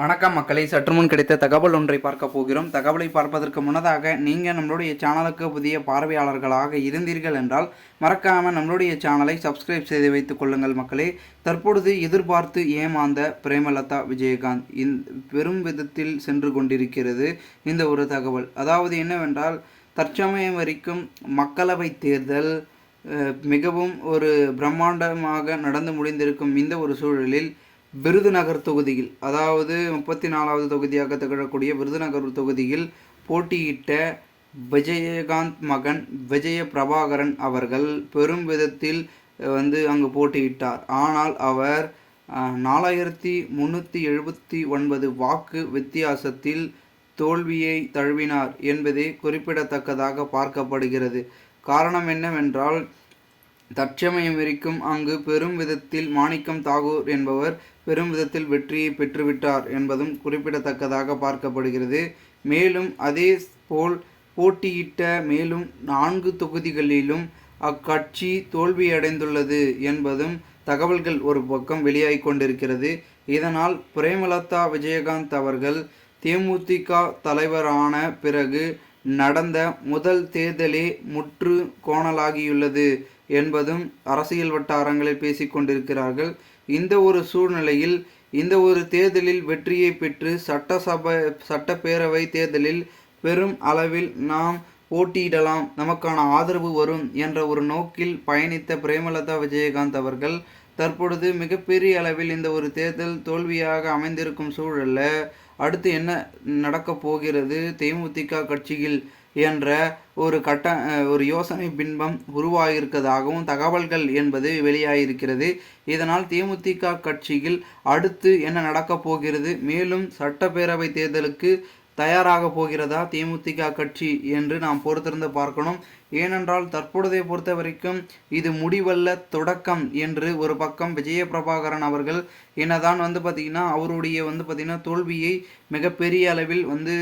வணக்கம் மக்களை. சற்று முன் கிடைத்த தகவல் ஒன்றை பார்க்க போகிறோம். தகவலை பார்ப்பதற்கு முன்னதாக நீங்கள் நம்மளுடைய சேனலுக்கு புதிய பார்வையாளர்களாக இருந்தீர்கள் என்றால் மறக்காமல் நம்மளுடைய சேனலை சப்ஸ்கிரைப் செய்து வைத்துக் கொள்ளுங்கள் மக்களே. தற்பொழுது எதிர்பார்த்து ஏமாந்த பிரேமலதா விஜயகாந்த் இந் பெரும் விதத்தில் சென்று கொண்டிருக்கிறது இந்த ஒரு தகவல். அதாவது என்னவென்றால் தற்சமயம் வரைக்கும் மக்களவை தேர்தல் மிகவும் ஒரு பிரம்மாண்டமாக நடந்து முடிந்திருக்கும் இந்த ஒரு சூழலில் விருதுநகர் தொகுதியில் அதாவது முப்பத்தி நாலாவது தொகுதியாக திகழக்கூடிய விருதுநகர் தொகுதியில் போட்டியிட்ட விஜயகாந்த் மகன் விஜய பிரபாகரன் அவர்கள் பெரும் விதத்தில் வந்து அங்கு போட்டியிட்டார். ஆனால் அவர் நாலாயிரத்தி முந்நூற்றி எழுபத்தி ஒன்பது வாக்கு வித்தியாசத்தில் தோல்வியை தழுவினார் என்பதே குறிப்பிடத்தக்கதாக பார்க்கப்படுகிறது. காரணம் என்னவென்றால் தற்சமயம் வரைக்கும் அங்கு பெரும் விதத்தில் மாணிக்கம் தாகூர் என்பவர் பெரும் விதத்தில் வெற்றியை பெற்றுவிட்டார் என்பதும் குறிப்பிடத்தக்கதாக பார்க்கப்படுகிறது. மேலும் அதே போல் போட்டியிட்ட மேலும் நான்கு தொகுதிகளிலும் அக்கட்சி தோல்வியடைந்துள்ளது என்பதும் தகவல்கள் ஒரு பக்கம் வெளியாகி கொண்டிருக்கிறது. இதனால் பிரேமலதா விஜயகாந்த் அவர்கள் தேமுதிக தலைவரான பிறகு நடந்த முதல் தேர்தலே முற்று கோணலாகியுள்ளது என்பதும் அரசியல் வட்டாரங்களில் பேசிக்கொண்டிருக்கிறார்கள் இந்த ஒரு சூழ்நிலையில் இந்த ஒரு தேர்தலில் வெற்றியை பெற்று சட்டசபை சட்டப்பேரவை தேர்தலில் பெரும் அளவில் நாம் போட்டியிடலாம். நமக்கான ஆதரவு வரும் என்ற ஒரு நோக்கில் பயணித்த பிரேமலதா விஜயகாந்த் அவர்கள் தற்பொழுது மிகப்பெரிய அளவில் இந்த ஒரு தேர்தல் தோல்வியாக அமைந்திருக்கும் சூழலில் அடுத்து என்ன நடக்கப் போகிறது? தேமுதிக கட்சியில் என்ற ஒரு கட்ட ஒரு யோசனை பின்பம் உருவாகியிருக்கதாகவும் தகவல்கள் என்பது வெளியாகியிருக்கிறது இதனால் தேமுதிக கட்சியில் அடுத்து என்ன நடக்கப் போகிறது? மேலும் சட்டப்பேரவை தேர்தலுக்கு தயாராக போகிறதா தேமுதிக கட்சி என்று நாம் பொறுத்திருந்து பார்க்கணும். ஏனென்றால் தற்பொழுதை பொறுத்த வரைக்கும் இது முடிவல்ல தொடக்கம் என்று ஒரு பக்கம் விஜய பிரபாகரன் அவர்கள் என்னதான் வந்து பார்த்திங்கன்னா அவருடைய வந்து பார்த்திங்கன்னா தோல்வியை மிகப்பெரிய அளவில் வந்து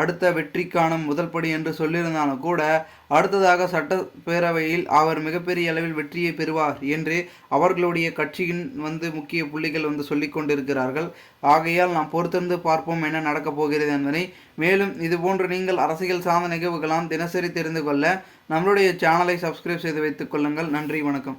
அடுத்த வெற்றிக்கான முதல் படி என்று சொல்லியிருந்தாலும் கூட அடுத்ததாக சட்டப்பேரவையில் அவர் மிகப்பெரிய அளவில் வெற்றியை பெறுவார் என்று அவர்களுடைய கட்சியின் வந்து முக்கிய புள்ளிகள் வந்து சொல்லிக் கொண்டிருக்கிறார்கள். ஆகையால் நாம் பொறுத்திருந்து பார்ப்போம் என்ன நடக்கப் போகிறது என்பதை. மேலும் இதுபோன்று நீங்கள் அரசியல் சார்ந்த நிகழ்வுகளாம் தினசரி தெரிந்து கொள்ள நம்மளுடைய சேனலை சப்ஸ்கிரைப் செய்து வைத்துக் கொள்ளுங்கள். நன்றி வணக்கம்.